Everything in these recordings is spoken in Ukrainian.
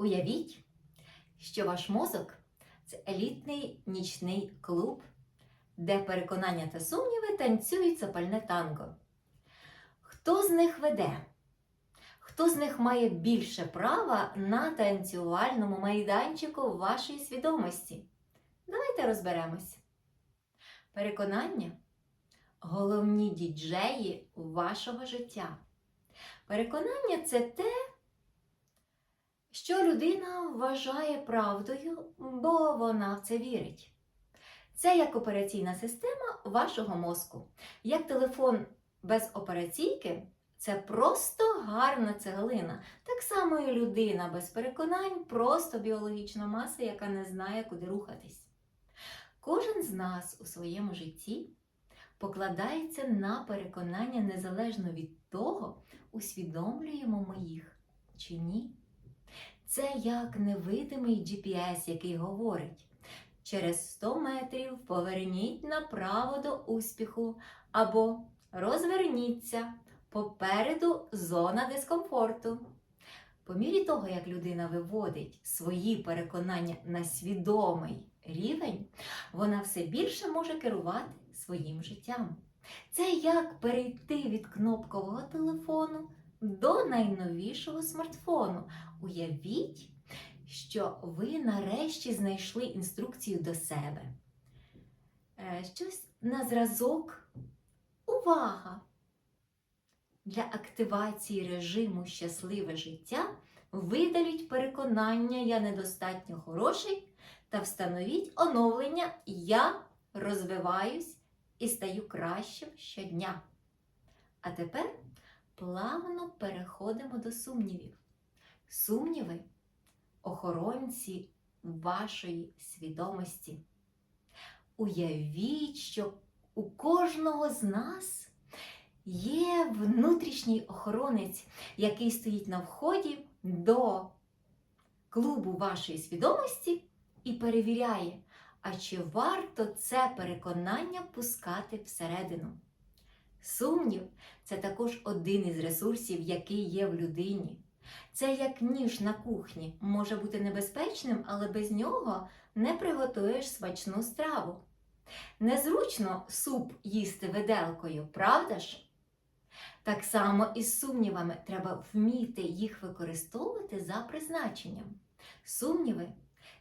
Уявіть, що ваш мозок це елітний нічний клуб, де переконання та сумніви танцюють запальне танго. Хто з них веде? Хто з них має більше права на танцювальному майданчику вашої свідомості? Давайте розберемось. Переконання головні діджеї вашого життя. Переконання це те, що людина вважає правдою, бо вона в це вірить. Це як операційна система вашого мозку. Як телефон без операційки це просто гарна цеглина. Так само і людина без переконань, просто біологічна маса, яка не знає, куди рухатись. Кожен з нас у своєму житті покладається на переконання незалежно від того, усвідомлюємо ми їх чи ні. Це як невидимий GPS, який говорить: через 100 метрів поверніть направо до успіху або розверніться попереду зона дискомфорту. По мірі того, як людина виводить свої переконання на свідомий рівень, вона все більше може керувати своїм життям. Це як перейти від кнопкового телефону до найновішого смартфону. Уявіть, що ви нарешті знайшли інструкцію до себе. Е, Щось на зразок. Увага! Для активації режиму щасливе життя видаліть переконання Я недостатньо хороший та встановіть оновлення Я розвиваюсь і стаю кращим щодня. А тепер плавно переходимо до сумнівів. Сумніви охоронці вашої свідомості. Уявіть, що у кожного з нас є внутрішній охоронець, який стоїть на вході до клубу вашої свідомості і перевіряє, а чи варто це переконання пускати всередину. Сумнів це також один із ресурсів, який є в людині. Це як ніж на кухні, може бути небезпечним, але без нього не приготуєш смачну страву. Незручно суп їсти виделкою, правда ж? Так само і з сумнівами треба вміти їх використовувати за призначенням. Сумніви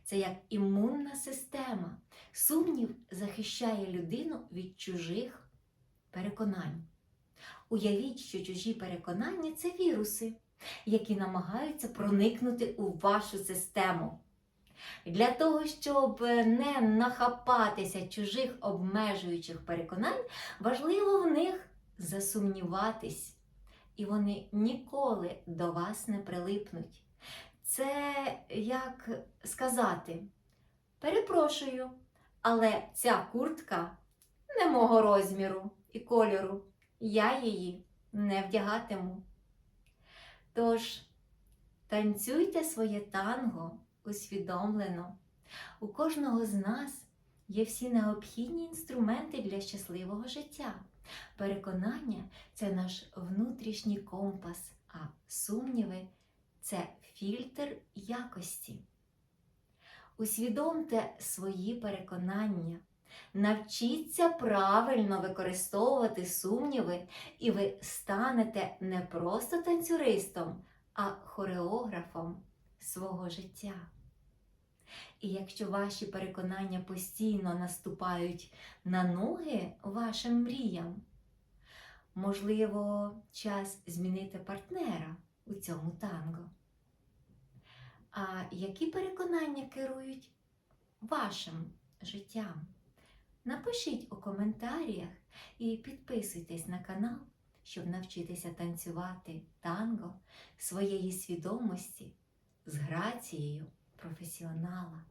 це як імунна система. Сумнів захищає людину від чужих переконань. Уявіть, що чужі переконання це віруси, які намагаються проникнути у вашу систему. Для того, щоб не нахапатися чужих обмежуючих переконань, важливо в них засумніватись, і вони ніколи до вас не прилипнуть. Це як сказати: перепрошую, але ця куртка не мого розміру і кольору, я її не вдягатиму. Тож, танцюйте своє танго усвідомлено. У кожного з нас є всі необхідні інструменти для щасливого життя. Переконання це наш внутрішній компас, а сумніви це фільтр якості. Усвідомте свої переконання, навчіться правильно використовувати сумніви, і ви станете не просто танцюристом, а хореографом свого життя. І якщо ваші переконання постійно наступають на ноги вашим мріям, можливо, час змінити партнера у цьому танго. А які переконання керують вашим життям? Напишіть у коментарях і підписуйтесь на канал, щоб навчитися танцювати танго своєї свідомості з грацією професіонала.